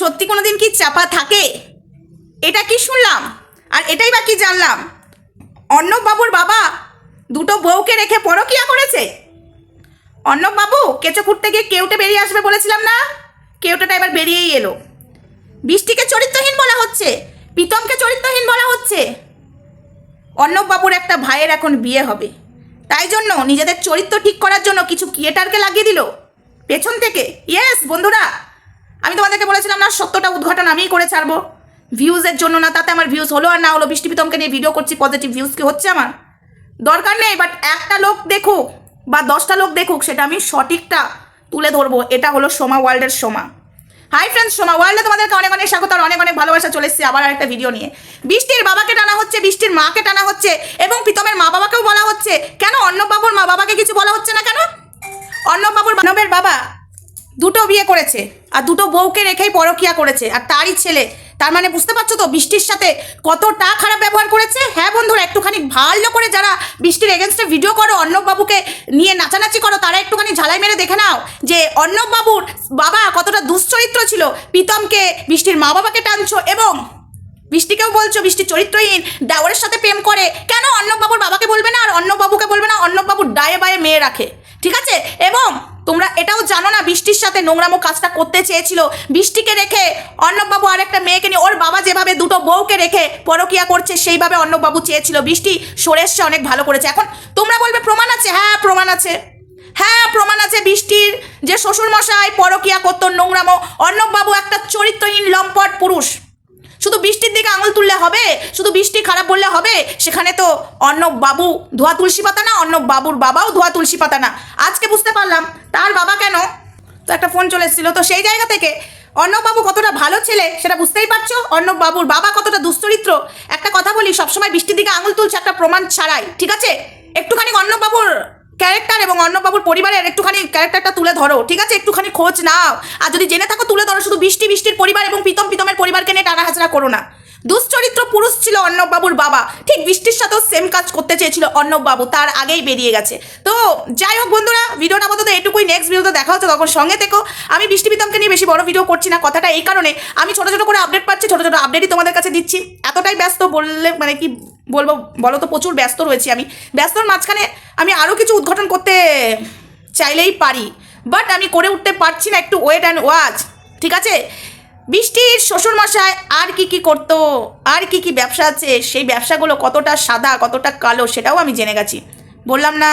সত্যি কোনো দিন কি চাপা থাকে? এটা কি শুনলাম? আর এটাই বা কি জানলাম? অর্ণববাবুর বাবা দুটো বউকে রেখে পরকিয়া করেছে? অর্ণববাবু, কেঁচো ফুটতে গিয়ে কেউটে বেরিয়ে আসবে বলেছিলাম না? কেউটাটা এবার বেরিয়েই এলো। বৃষ্টিকে চরিত্রহীন বলা হচ্ছে, প্রীতমকে চরিত্রহীন বলা হচ্ছে। অর্ণববাবুর একটা ভাইয়ের এখন বিয়ে হবে। তাই জন্য নিজেদের চরিত্র ঠিক করার জন্য কিছু ক্রিয়েটারকে লাগিয়ে দিল। পেছন থেকে ইয়েস বন্ধুরা। আমি তোমাদেরকে বলেছিলাম না, সত্যটা উদ্ঘাটন আমিই করে ছাড়বো। ভিউজের জন্য না, তাতে আমার ভিউজ হলো আর না হলো, বৃষ্টি প্রীতমকে নিয়ে ভিডিও করছি পজিটিভ ভিউজ কি হচ্ছে আমার? দরকার নেই বাট একটা লোক দেখুক বা দশটা লোক দেখুক, সেটা আমি সঠিকটা তুলে ধরবো। এটা হলো সোমা ওয়ার্ল্ডের সোমা। হাই ফ্রেন্ডস সোমা ওয়ার্ল্ডে তোমাদেরকে অনেক অনেক স্বাগত আর অনেক অনেক ভালোবাসা চলে এসেছে আবার একটা ভিডিও নিয়ে। বৃষ্টির বাবাকে টানা হচ্ছে, বৃষ্টির মাকে টানা হচ্ছে, এবং প্রীতমের মা বাবাকেও বলা হচ্ছে। কেন অন্নবাবুর মা বাবাকে কিছু বলা হচ্ছে না কেন? অন্নবাবুর মানবের বাবা দুটো বিয়ে করেছে আর দুটো বউকে রেখেই পরকিয়া করেছে আর তারই ছেলে। তার মানে বুঝতে পারছ তো, বৃষ্টির সাথে কতটা খারাপ ব্যবহার করেছে? হ্যাঁ বন্ধুরা, একটুখানি ভালো করে যারা বৃষ্টির এগেনস্টে ভিডিও করো, অর্ণববাবুকে নিয়ে নাচানাচি করো, তারা একটুখানি ঝালাই মেরে দেখে নাও যে অর্ণববাবুর বাবা কতটা দুশ্চরিত্র ছিল। প্রীতমকে বৃষ্টির মা বাবাকে টানছো এবং বৃষ্টিকেও বলছো বৃষ্টি চরিত্রহীন দেওয়ারের সাথে প্রেম করে। কেন অর্ণববাবুর বাবাকে বলবে না আর অর্ণববাবুকে বলবে না? অর্ণববাবুর ডায়ে বায়ে মেয়ে রাখে। ঠিক আছে? এবং তোমরা এটাও জানো না বৃষ্টির সাথে নোংরামো কাজটা করতে চেয়েছিল। বৃষ্টিকে রেখে অর্ণববাবু আর একটা মেয়েকে নিয়ে, ওর বাবা যেভাবে দুটো বউকে রেখে পরকিয়া করছে, সেইভাবে অর্ণববাবু চেয়েছিল। বৃষ্টি সরে এসছে, অনেক ভালো করেছে। এখন তোমরা বলবে, প্রমাণ আছে? হ্যাঁ প্রমাণ আছে। হ্যাঁ প্রমাণ আছে বৃষ্টির যে শ্বশুরমশাই পরকিয়া করতো নোংরামো। অর্ণববাবু একটা চরিত্রহীন লম্পট পুরুষ। শুধু বৃষ্টির দিকে আঙুল তুললে হবে, শুধু বৃষ্টি খারাপ বললে হবে, সেখানে তো অর্ণব বাবু ধোয়া তুলসী পাতা না, অর্ণব বাবুর বাবাও ধোয়া তুলসী পাতা না। আজকে বুঝতে পারলাম, তার বাবা কেন? তো একটা ফোন চলে এসেছিল, তো সেই জায়গা থেকে অর্ণব বাবু কতটা ভালো ছেলে সেটা বুঝতেই পারছ? অর্ণব বাবুর বাবা কতটা দুশ্চরিত্র? একটা কথা বলি, সবসময় বৃষ্টির দিকে আঙুল তুলছে একটা প্রমাণ ছাড়াই, ঠিক আছে? একটুখানি অর্ণব বাবুর ক্যারেক্টার এবং অন্নবাবুর পরিবারের একটুখানি ক্যারেক্টারটা তুলে ধরো, ঠিক আছে? একটুখানি খোঁজ নাও। আর যদি জেনে থাকো, তুলে ধরো। শুধু বৃষ্টি, বৃষ্টির পরিবার এবং প্রীতম, প্রীতমের পরিবারকে নিয়ে টানা হাজরা করো না। দুশ্চরিত্র পুরুষ ছিল অর্ণববাবুর বাবা। ঠিক বৃষ্টির সাথেও সেম কাজ করতে চেয়েছিল অর্ণববাবু, তার আগেই বেরিয়ে গেছে। তো যাই হোক বন্ধুরা, ভিডিওটা আপাতত এটুকুই। নেক্সট ভিডিওতে দেখা হচ্ছে, তখন সঙ্গে থেকো। আমি বৃষ্টি প্রীতমকে নিয়ে বেশি বড় ভিডিও করছি না, কথাটা এই কারণে। আমি ছোটো ছোটো করে আপডেট পাচ্ছি, ছোটো ছোটো আপডেটই তোমাদের কাছে দিচ্ছি। এতটাই ব্যস্ত বললে মানে কি বলব, বলো তো প্রচুর ব্যস্ত রয়েছি আমি। ব্যস্তর মাঝখানে আমি আরও কিছু উদ্ঘাটন করতে চাইলেই পারি। বাট আমি করে উঠতে পারছি না, একটু ওয়েট অ্যান্ড ওয়াচ ঠিক আছে? বৃষ্টির শ্বশুরমশাই? আর কি কি করতো? আর কি কি ব্যবসা আছে? সেই ব্যবসাগুলো কতটা সাদা, কতটা কালো সেটাও আমি জেনে গেছি। বললাম, না,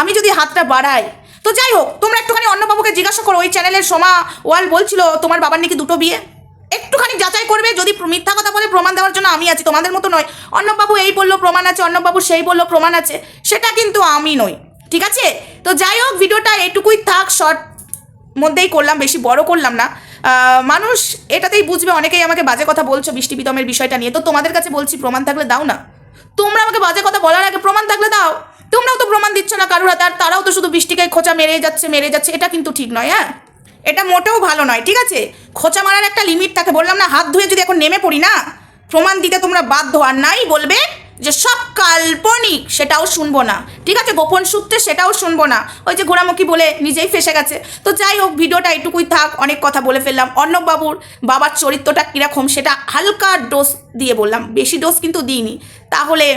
আমি যদি হাতটা বাড়াই। তো যাই হোক, তোমরা একটুখানি অন্নবাবুকে জিজ্ঞাসা করো, ওই চ্যানেলের সোমা ওয়াল বলছিল তোমার বাবার নাকি দুটো বিয়ে? একটুখানি যাচাই করবে, যদি মিথ্যা কথা বলে প্রমাণ দেওয়ার জন্য আমি আছি, তোমাদের মতো নয়। অন্নবাবু এই বলল, প্রমাণ আছে। অন্নবাবু সেই বলল, প্রমাণ আছে। সেটা কিন্তু আমি নই, ঠিক আছে? তো যাই হোক, ভিডিওটা এটুকুই থাক, শর্ট মধ্যেই করলাম, বেশি বড় করলাম না। মানুষ এটাতেই বুঝবে, অনেকেই আমাকে বাজে কথা বলছো বৃষ্টি বিতমের বিষয়টা নিয়ে। তো তোমাদের কাছে বলছি, প্রমাণ থাকলে দাও না। তোমরা আমাকে বাজে কথা বলার আগে প্রমাণ থাকলে দাও। তোমরাও তো প্রমাণ দিচ্ছ না কারুর হাতে, আর তারাও তো শুধু বৃষ্টিকে খোঁচা মেরে যাচ্ছে মেরে যাচ্ছে, এটা কিন্তু ঠিক নয় হ্যাঁ? এটা মোটেও ভালো নয়, ঠিক আছে? খোঁচা মারার একটা লিমিট থাকে বললাম না, হাত ধুয়ে যদি এখন নেমে পড়ি না, প্রমাণ দিতে তোমরা বাধ্য, আর নাই বলবে যে সব কাল্পনিক সেটাও শুনব না। ঠিক আছে? গোপন সূত্রে সেটাও শুনব না। ওই যে ঘোরামুখী বলে নিজেই ফেসে গেছে। তো যাই হোক, ভিডিওটা এটুকুই থাক, অনেক কথা বলে ফেললাম। অর্ণববাবুর বাবার চরিত্রটা কীরকম সেটা হালকা ডোজ দিয়ে বললাম। বেশি ডোজ কিন্তু দিইনি। তাহলে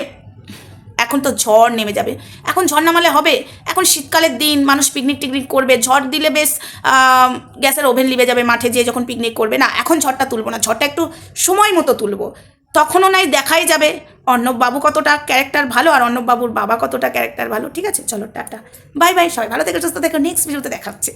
এখন তো ঝড় নেমে যাবে। এখন ঝড় নামালে হবে? এখন শীতকালের দিন, মানুষ পিকনিক টিকনিক করবে। ঝড় দিলে বেশ গ্যাসের ওভেন লিবে যাবে মাঠে যেয়ে যখন পিকনিক করবে। না, এখন ঝড়টা তুলবো না। ঝড়টা একটু সময় মতো তুলবো। তখনও নাই, দেখাই যাবে। অর্ণব বাবু কতটা ক্যারেক্টার ভালো আর অর্ণববাবুর বাবা কতটা ক্যারেক্টার ভালো? ঠিক আছে, চলো, টাটা। বাই বাই সবাই ভালো থেকে, সুস্থ থেকে। নেক্সট ভিডিওতে দেখাচ্ছে।